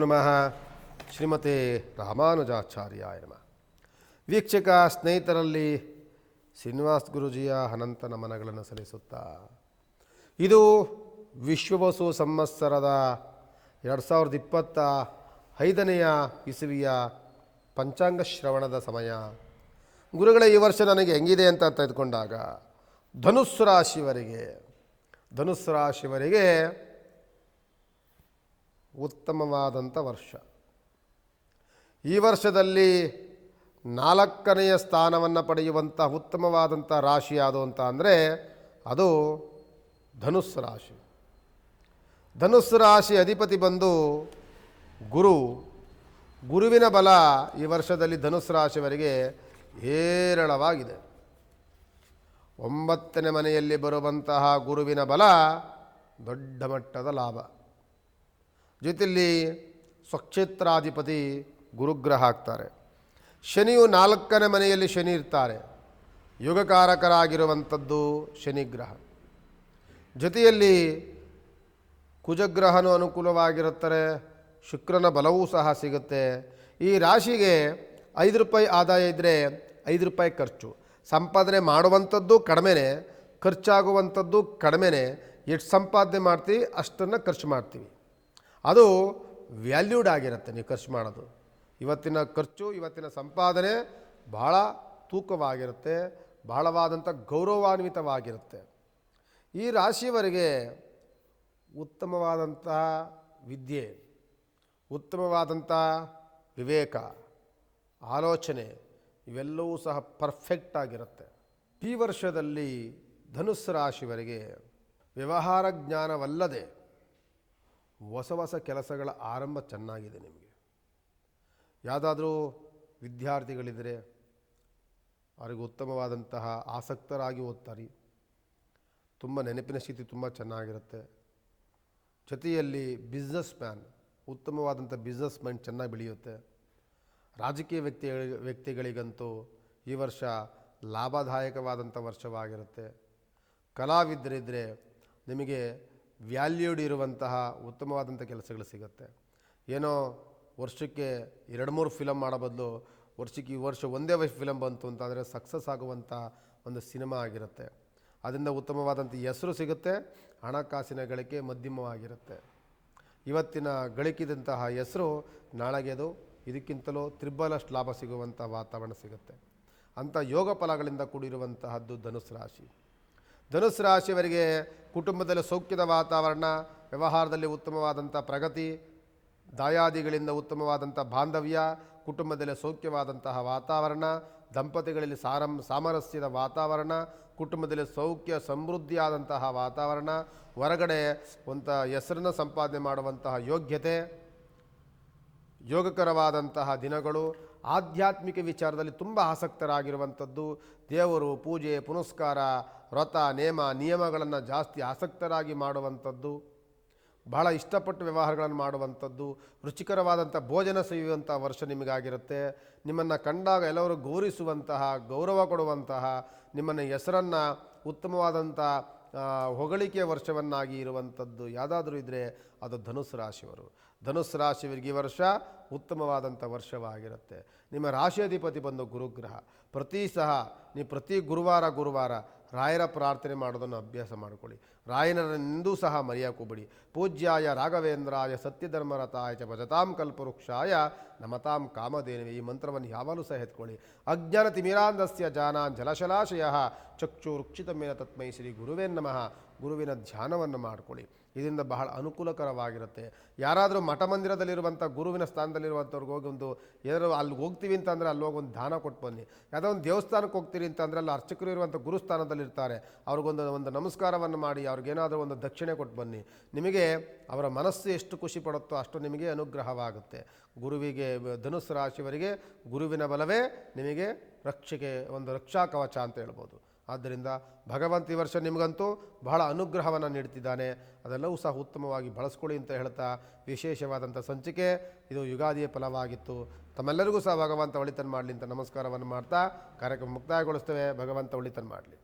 ನಮಃ. ಶ್ರೀಮತಿ ರಾಮಾನುಜಾಚಾರ್ಯಾಯ ನಮಃ. ವೀಕ್ಷಕ ಸ್ನೇಹಿತರಲ್ಲಿ ಶ್ರೀನಿವಾಸ್ ಗುರುಜಿಯ ಅನಂತ ನಮನಗಳನ್ನು ಸಲ್ಲಿಸುತ್ತಾ. ಇದು ವಿಶ್ವವಸು ಸಂವತ್ಸರದ ಎರಡು ಸಾವಿರದ ಇಪ್ಪತ್ತ ಐದನೆಯ ಇಸುವಿಯ ಪಂಚಾಂಗ ಶ್ರವಣದ ಸಮಯ. ಗುರುಗಳ, ಈ ವರ್ಷ ನನಗೆ ಹೆಂಗಿದೆ ಅಂತ ತೆಗೆದುಕೊಂಡಾಗ ಧನುಸ್ಸು ರಾಶಿವರಿಗೆ ಧನುಸ್ಸು ರಾಶಿವರಿಗೆ ಉತ್ತಮವಾದಂಥ ವರ್ಷ. ಈ ವರ್ಷದಲ್ಲಿ ನಾಲ್ಕನೆಯ ಸ್ಥಾನವನ್ನು ಪಡೆಯುವಂಥ ಉತ್ತಮವಾದಂಥ ರಾಶಿ ಯಾವುದು ಅಂತ ಅಂದರೆ ಅದು ಧನುಸ್ಸು ರಾಶಿ. ಧನುಸ್ಸು ರಾಶಿ ಅಧಿಪತಿ ಬಂದು ಗುರು. ಗುರುವಿನ ಬಲ ಈ ವರ್ಷದಲ್ಲಿ ಧನುಸ್ಸು ರಾಶಿಯವರಿಗೆ ಹೇರಳವಾಗಿದೆ. ಒಂಬತ್ತನೇ ಮನೆಯಲ್ಲಿ ಬರುವಂತಹ ಗುರುವಿನ ಬಲ ದೊಡ್ಡ ಮಟ್ಟದ ಲಾಭ. ಜೊತೆಯಲ್ಲಿ ಸ್ವಕ್ಷೇತ್ರಾಧಿಪತಿ ಗುರುಗ್ರಹ ಆಗ್ತಾರೆ. ಶನಿಯು ನಾಲ್ಕನೇ ಮನೆಯಲ್ಲಿ ಶನಿ ಇರ್ತಾರೆ. ಯುಗಕಾರಕರಾಗಿರುವಂಥದ್ದು ಶನಿಗ್ರಹ. ಜೊತೆಯಲ್ಲಿ ಕುಜಗ್ರಹನು ಅನುಕೂಲವಾಗಿರುತ್ತಾರೆ, ಶುಕ್ರನ ಬಲವೂ ಸಹ ಸಿಗುತ್ತೆ. ಈ ರಾಶಿಗೆ ಐದು ರೂಪಾಯಿ ಆದಾಯ ಇದ್ದರೆ ಐದು ರೂಪಾಯಿ ಖರ್ಚು. ಸಂಪಾದನೆ ಮಾಡುವಂಥದ್ದು ಕಡಿಮೆನೇ, ಖರ್ಚಾಗುವಂಥದ್ದು ಕಡಿಮೆನೇ. ಎಷ್ಟು ಸಂಪಾದನೆ ಮಾಡ್ತೀವಿ ಅಷ್ಟನ್ನು ಖರ್ಚು ಮಾಡ್ತೀವಿ. ಅದು ವ್ಯಾಲ್ಯೂಡ್ ಆಗಿರುತ್ತೆ ನೀವು ಖರ್ಚು ಮಾಡೋದು. ಇವತ್ತಿನ ಖರ್ಚು, ಇವತ್ತಿನ ಸಂಪಾದನೆ ಭಾಳ ತೂಕವಾಗಿರುತ್ತೆ, ಬಹಳವಾದಂಥ ಗೌರವಾನ್ವಿತವಾಗಿರುತ್ತೆ. ಈ ರಾಶಿಯವರಿಗೆ ಉತ್ತಮವಾದಂಥ ವಿದ್ಯೆ, ಉತ್ತಮವಾದಂಥ ವಿವೇಕ, ಆಲೋಚನೆ, ಇವೆಲ್ಲವೂ ಸಹ ಪರ್ಫೆಕ್ಟ್ ಆಗಿರುತ್ತೆ. ಈ ವರ್ಷದಲ್ಲಿ ಧನುಸ್ಸು ರಾಶಿಯವರಿಗೆ ವ್ಯವಹಾರ ಜ್ಞಾನವಲ್ಲದೆ ಹೊಸ ಹೊಸ ಕೆಲಸಗಳ ಆರಂಭ ಚೆನ್ನಾಗಿದೆ ನಿಮಗೆ. ಯಾವುದಾದ್ರೂ ವಿದ್ಯಾರ್ಥಿಗಳಿದ್ದರೆ ಅವರಿಗೆ ಉತ್ತಮವಾದಂತಹ ಆಸಕ್ತರಾಗಿ ಓದ್ತಾರೆ. ತುಂಬ ನೆನಪಿನ ಸ್ಥಿತಿ ತುಂಬ ಚೆನ್ನಾಗಿರುತ್ತೆ. ಜೊತೆಯಲ್ಲಿ ಬಿಸ್ನೆಸ್ ಮ್ಯಾನ್ ಉತ್ತಮವಾದಂಥ ಬಿಸ್ನೆಸ್ ಮೈಂಡ್ ಚೆನ್ನಾಗಿ ಬೆಳೆಯುತ್ತೆ. ರಾಜಕೀಯ ವ್ಯಕ್ತಿ, ವ್ಯಕ್ತಿಗಳಿಗಂತೂ ಈ ವರ್ಷ ಲಾಭದಾಯಕವಾದಂಥ ವರ್ಷವಾಗಿರುತ್ತೆ. ಕಲಾವಿದರಿದ್ದರೆ ನಿಮಗೆ ವ್ಯಾಲ್ಯೂಡ್ ಇರುವಂತಹ ಉತ್ತಮವಾದಂಥ ಕೆಲಸಗಳು ಸಿಗುತ್ತೆ. ಏನೋ ವರ್ಷಕ್ಕೆ ಎರಡು ಮೂರು ಫಿಲಮ್ ಮಾಡೋ ಬದಲು ವರ್ಷಕ್ಕೆ ಈ ವರ್ಷ ಒಂದೇ ವೈ ಫಿಲಮ್ ಬಂತು ಅಂತಂದರೆ ಸಕ್ಸಸ್ ಆಗುವಂಥ ಒಂದು ಸಿನಿಮಾ ಆಗಿರುತ್ತೆ. ಅದರಿಂದ ಉತ್ತಮವಾದಂಥ ಹೆಸರು ಸಿಗುತ್ತೆ, ಹಣಕಾಸಿನ ಗಳಿಕೆ ಮಧ್ಯಮವಾಗಿರುತ್ತೆ. ಇವತ್ತಿನ ಗಳಿಕಿದಂತಹ ಹೆಸರು ನಾಳೆಗೆ ಅದು ಇದಕ್ಕಿಂತಲೂ ತ್ರಿಬ್ಬಲಷ್ಟು ಲಾಭ ಸಿಗುವಂಥ ವಾತಾವರಣ ಸಿಗುತ್ತೆ. ಅಂಥ ಯೋಗ ಫಲಗಳಿಂದ ಕೂಡಿರುವಂತಹದ್ದು ಧನುಸ್ ರಾಶಿ. ಧನುಸ್ ರಾಶಿಯವರಿಗೆ ಕುಟುಂಬದಲ್ಲಿ ಸೌಖ್ಯದ ವಾತಾವರಣ, ವ್ಯವಹಾರದಲ್ಲಿ ಉತ್ತಮವಾದಂಥ ಪ್ರಗತಿ, ದಾಯಾದಿಗಳಿಂದ ಉತ್ತಮವಾದಂಥ ಬಾಂಧವ್ಯ, ಕುಟುಂಬದಲ್ಲಿ ಸೌಖ್ಯವಾದಂತಹ ವಾತಾವರಣ, ದಂಪತಿಗಳಲ್ಲಿ ಸಾರಂ, ಸಾಮರಸ್ಯದ ವಾತಾವರಣ, ಕುಟುಂಬದಲ್ಲಿ ಸೌಖ್ಯ ಸಮೃದ್ಧಿಯಾದಂತಹ ವಾತಾವರಣ, ಹೊರಗಡೆ ಒಂಥ ಹೆಸರನ್ನು ಸಂಪಾದನೆ ಮಾಡುವಂತಹ ಯೋಗ್ಯತೆ, ಯೋಗಕರವಾದಂತಹ ದಿನಗಳು, ಆಧ್ಯಾತ್ಮಿಕ ವಿಚಾರದಲ್ಲಿ ತುಂಬ ಆಸಕ್ತರಾಗಿರುವಂಥದ್ದು, ದೇವರು ಪೂಜೆ, ಪುನಸ್ಕಾರ ವ್ರತ, ನೇಮ, ನಿಯಮಗಳನ್ನು ಜಾಸ್ತಿ ಆಸಕ್ತರಾಗಿ ಮಾಡುವಂಥದ್ದು, ಬಹಳ ಇಷ್ಟಪಟ್ಟು ವ್ಯವಹಾರಗಳನ್ನು ಮಾಡುವಂಥದ್ದು, ರುಚಿಕರವಾದಂಥ ಭೋಜನ ಸೇವಿಯುವಂಥ ವರ್ಷ ನಿಮಗಾಗಿರುತ್ತೆ. ನಿಮ್ಮನ್ನು ಕಂಡಾಗ ಎಲ್ಲರೂ ಗೌರವಿಸುವಂತಹ, ಗೌರವ ಕೊಡುವಂತಹ, ನಿಮ್ಮನ್ನು ಹೆಸರನ್ನು ಉತ್ತಮವಾದಂಥ ಹೊಗಳಿಕೆಯ ವರ್ಷವನ್ನಾಗಿ ಇರುವಂಥದ್ದು ಯಾವುದಾದ್ರೂ ಇದ್ದರೆ ಅದು ಧನುಸ್ಸು ರಾಶಿಯವರು. ಧನುಸ್ಸು ರಾಶಿಯವರಿಗೆ ಈ ವರ್ಷ ಉತ್ತಮವಾದಂಥ ವರ್ಷವಾಗಿರುತ್ತೆ. ನಿಮ್ಮ ರಾಶಿಯಾಧಿಪತಿ ಬಂದು ಗುರುಗ್ರಹ. ಪ್ರತಿ ಸಹ, ನೀವು ಪ್ರತಿ ಗುರುವಾರ ಗುರುವಾರ ರಾಯರ ಪ್ರಾರ್ಥನೆ ಮಾಡೋದನ್ನು ಅಭ್ಯಾಸ ಮಾಡಿಕೊಳ್ಳಿ. ರಾಯನರೆಂದೂ ಸಹ ಮರೆಯೋಕೋಬೇಡಿ ಪೂಜ್ಯಾಯ ರಾಘವೇಂದ್ರಾಯ ಸತ್ಯಧರ್ಮರತಾಯ ಚ ಭಜತಾಂ ಕಲ್ಪವೃಕ್ಷಾಯ ನಮತಾಂ ಕಾಮಧೇನವೇ. ಈ ಮಂತ್ರವನ್ನು ಯಾವಾಗಲೂ ಸಹ ಎತ್ಕೊಳ್ಳಿ. ಅಜ್ಞಾನ ತಿಮಿರಾಂಧಸ್ಯ ಜಾನಾನ್ ಜಲಶಲಾಶಯ. ಚಕ್ಷುರುಕ್ಷಿತ ಮೇಲೆ ತತ್ಮೈ ಶ್ರೀ ಗುರುವೇ ನಮಃ. ಗುರುವಿನ ಧ್ಯಾನವನ್ನು ಮಾಡಿಕೊಳ್ಳಿ. ಇದರಿಂದ ಬಹಳ ಅನುಕೂಲಕರವಾಗಿರುತ್ತೆ. ಯಾರಾದರೂ ಮಠ ಮಂದಿರದಲ್ಲಿರುವಂಥ ಗುರುವಿನ ಸ್ಥಾನದಲ್ಲಿರುವಂಥವ್ರಿಗೆ ಹೋಗಿ ಒಂದು ಏನಾದ್ರು ಅಲ್ಲಿ ಹೋಗ್ತೀವಿ ಅಂತಂದರೆ ಅಲ್ಲಿ ಹೋಗಿ ಒಂದು ದಾನ ಕೊಟ್ಟು ಬನ್ನಿ. ಯಾವುದೋ ಒಂದು ದೇವಸ್ಥಾನಕ್ಕೆ ಹೋಗ್ತೀರಿ ಅಂತಂದರೆ ಅಲ್ಲಿ ಅರ್ಚಕರು ಇರುವಂಥ ಗುರುಸ್ಥಾನದಲ್ಲಿರ್ತಾರೆ. ಅವ್ರಿಗೊಂದು ಒಂದು ನಮಸ್ಕಾರವನ್ನು ಮಾಡಿ, ಅವ್ರಿಗೇನಾದರೂ ಒಂದು ದಕ್ಷಿಣೆ ಕೊಟ್ಟು ಬನ್ನಿ. ನಿಮಗೆ ಅವರ ಮನಸ್ಸು ಎಷ್ಟು ಖುಷಿ ಪಡುತ್ತೋ ಅಷ್ಟು ನಿಮಗೆ ಅನುಗ್ರಹವಾಗುತ್ತೆ. ಗುರುವಿಗೆ, ಧನುಸ್ಸು ರಾಶಿಯವರಿಗೆ ಗುರುವಿನ ಬಲವೇ ನಿಮಗೆ ರಕ್ಷೆಗೆ, ಒಂದು ರಕ್ಷಾ ಕವಚ ಅಂತ ಹೇಳ್ಬೋದು. ಆದ್ದರಿಂದ ಭಗವಂತ ಈ ವರ್ಷ ನಿಮಗಂತೂ ಬಹಳ ಅನುಗ್ರಹವನ್ನು ನೀಡ್ತಿದ್ದಾನೆ. ಅದೆಲ್ಲವೂ ಸಹ ಉತ್ತಮವಾಗಿ ಬಳಸ್ಕೊಳ್ಳಿ ಅಂತ ಹೇಳ್ತಾ ವಿಶೇಷವಾದಂಥ ಸಂಚಿಕೆ ಇದು ಯುಗಾದಿಯ ಫಲವಾಗಿತ್ತು. ತಮ್ಮೆಲ್ಲರಿಗೂ ಸಹ ಭಗವಂತ ಒಳಿತನ್ನು ಮಾಡಲಿ ಅಂತ ನಮಸ್ಕಾರವನ್ನು ಮಾಡ್ತಾ ಕಾರ್ಯಕ್ರಮ ಮುಕ್ತಾಯಗೊಳಿಸ್ತೇವೆ. ಭಗವಂತ ಒಳಿತನ್ನು ಮಾಡಲಿ.